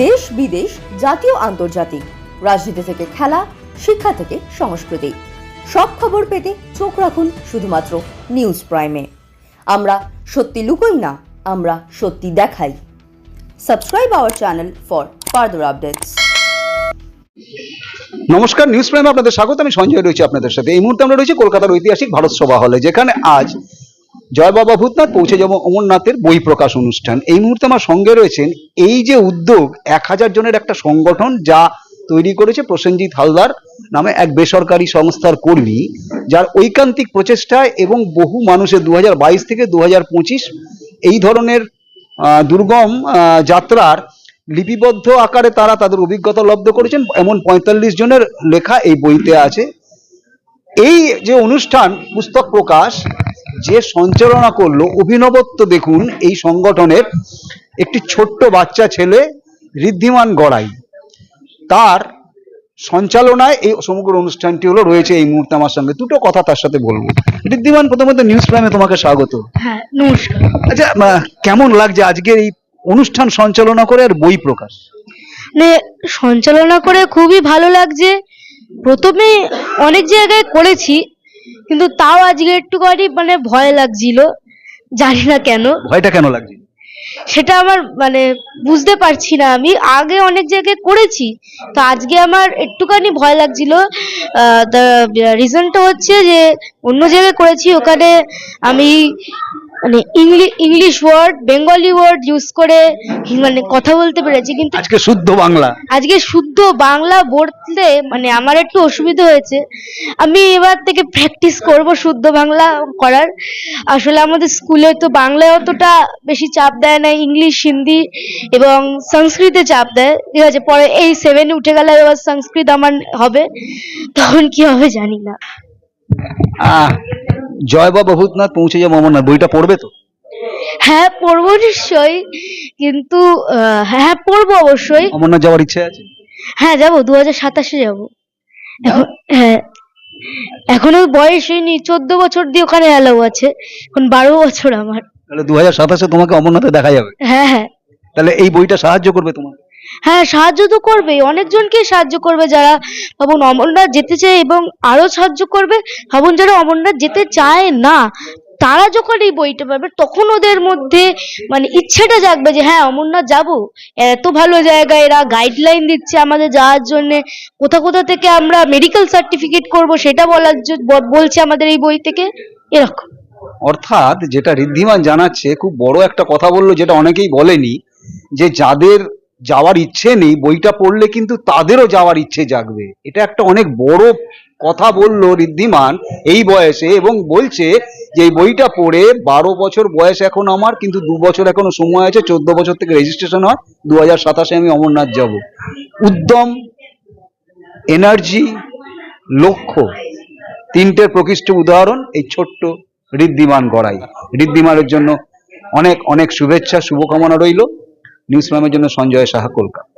দেশ বিদেশ, জাতীয়, আন্তর্জাতিক। রাজনীতি থেকে খেলা, শিক্ষা থেকে সংস্কৃতি। সব খবর পেতে চোখ রাখুন শুধুমাত্র নিউজ প্রাইমে। আমরা সত্যি লুকোই না, আমরা সত্যি দেখাই। Subscribe our channel for further updates. নমস্কার, নিউজ প্রাইমে আপনাদের স্বাগত। আমি সঞ্জয় রয়েছি আপনাদের সাথে। এই মুহূর্তে আমরা রয়েছি কলকাতার ঐতিহাসিক ভারত সভা হলে, যেখানে আজ জয় বাবা ভূতনাথ, পৌঁছে যাব অমরনাথের বই প্রকাশ অনুষ্ঠান। এই মুহূর্তে আমার সঙ্গে রয়েছেন এই যে উদ্যোগ, এক হাজার জনের একটা সংগঠন যা তৈরি করেছে প্রসেনজিৎ হালদার নামে এক বেসরকারি সংস্থার কর্মী, যার ঐকান্তিক প্রচেষ্টায় এবং বহু মানুষের দু হাজার বাইশ থেকে দু হাজার পঁচিশ এই ধরনের দুর্গম যাত্রার লিপিবদ্ধ আকারে তারা তাদের অভিজ্ঞতা লব্ধ করেছেন। এমন পঁয়তাল্লিশ জনের লেখা এই বইতে আছে। এই যে অনুষ্ঠান, পুস্তক প্রকাশ যে সঞ্চালনা করল অভিনবত্ব দেখুন এই সংগঠনের একটি ছোট্ট বাচ্চা ছেলে ঋদ্ধিমান গড়াই। তার সঞ্চালনায় এই সমগ্র অনুষ্ঠানটি হলো রয়েছে এই মুহূর্তে আমার সঙ্গে। দুটো কথা তার সাথে বলব। ঋদ্ধিমান প্রথমত নিউজ প্রাইমে তোমাকে স্বাগত। হ্যাঁ নমস্কার। আচ্ছা কেমন লাগছে আজকের এই অনুষ্ঠান সঞ্চালনা করে আর বই প্রকাশ? সঞ্চালনা করে খুবই ভালো লাগছে। প্রথমে অনেক জায়গায় করেছি কিন্তু তাও আজকে একটুখানি মানে ভয় লাগছিল জানি না কেন। ভয়টা কেন লাগছিল? সেটা আমার মানে বুঝতে পারছি না আমি। আগে অনেক জায়গায় করেছি তো আজকে আমার একটুখানি ভয় লাগছিল। রিজনটা হচ্ছে যে অন্য জায়গায় করেছি ওখানে আমি মানে English word Bengali word use করে মানে কথা বলতে পেরেছি কিন্তু আজকে শুদ্ধ বাংলা। আজকে শুদ্ধ বাংলা বলতে মানে আমার একটু অসুবিধা হয়েছে। আমি এবার থেকে প্র্যাকটিস করব শুদ্ধ বাংলা করার। আসলে আমাদের স্কুলে তো বাংলায় অতটা বেশি চাপ দেয় না ইংলিশ হিন্দি এবং সংস্কৃতে চাপ দেয়। ঠিক আছে পরে এই সেভেনে উঠে গেলে এবার সংস্কৃত আমার হবে তখন কি হবে জানি না। আহ, জয় বা ভূতনাথ পৌঁছে যাব অমরনাথ বইটা পড়বে তো? হ্যাঁ পড়ব নিশ্চয়ই কিন্তু হ্যাঁ পড়ব অবশ্যই। অমরনাথ যাওয়ার ইচ্ছে আছে? হ্যাঁ যাব দু হাজার সাতাশে যাব। এখন হ্যাঁ এখনও বয়স হয়নি চোদ্দ বছর দিয়ে ওখানে অ্যালাউ আছে এখন বারো বছর আমার। তাহলে দু হাজার সাতাশে তোমাকে অমরনাথে দেখা যাবে। হ্যাঁ হ্যাঁ। তাহলে এই বইটা সাহায্য করবে তোমাকে? হ্যাঁ সাহায্য তো করবেই। অনেকজনকে সাহায্য করবে যারা ভাবুন অমরনাথ যেতে চায় এবং আরও সাহায্য করবে। ভাবুন যারা অমরনাথ যেতে চায় না, তারা যখন এই বইটা পাবে, তখন ওদের মধ্যে মানে ইচ্ছেটা জাগবে যে হ্যাঁ অমরনাথ যাব। এত ভালো জায়গা, এরা গাইডলাইন দিচ্ছে আমাদের যাওয়ার জন্য। কোথা কোথা থেকে আমরা মেডিকেল সার্টিফিকেট করব সেটা বলার বলছে আমাদের এই বই থেকে। এরকম। অর্থাৎ যেটা ঋদ্ধিমান জানাচ্ছে, খুব বড় একটা কথা বলল, যেটা অনেকেই বলেনি, যে যাদের যাওয়ার ইচ্ছে নেই, বইটা পড়লে কিন্তু তাদেরও যাওয়ার ইচ্ছে জাগবে। এটা একটা অনেক বড় কথা বলল ঋদ্ধিমান এই বয়সে এবং বলছে যে, এই বইটা পড়ে বারো বছর বয়স এখন আমার, কিন্তু দু বছর এখনও সময় আছে, চোদ্দ বছর থেকে রেজিস্ট্রেশন হয় দু হাজার সাতাশে আমি অমরনাথ যাব। উদ্যম এনার্জি লক্ষ্য তিনটের প্রকৃষ্ট উদাহরণ এই ছোট্ট ঋদ্ধিমান গড়াই। ঋদ্ধিমানের জন্য অনেক অনেক শুভেচ্ছা, শুভকামনা রইল। নিউজ প্রাইমের জন্য সঞ্জয় সাহা কলকাতা।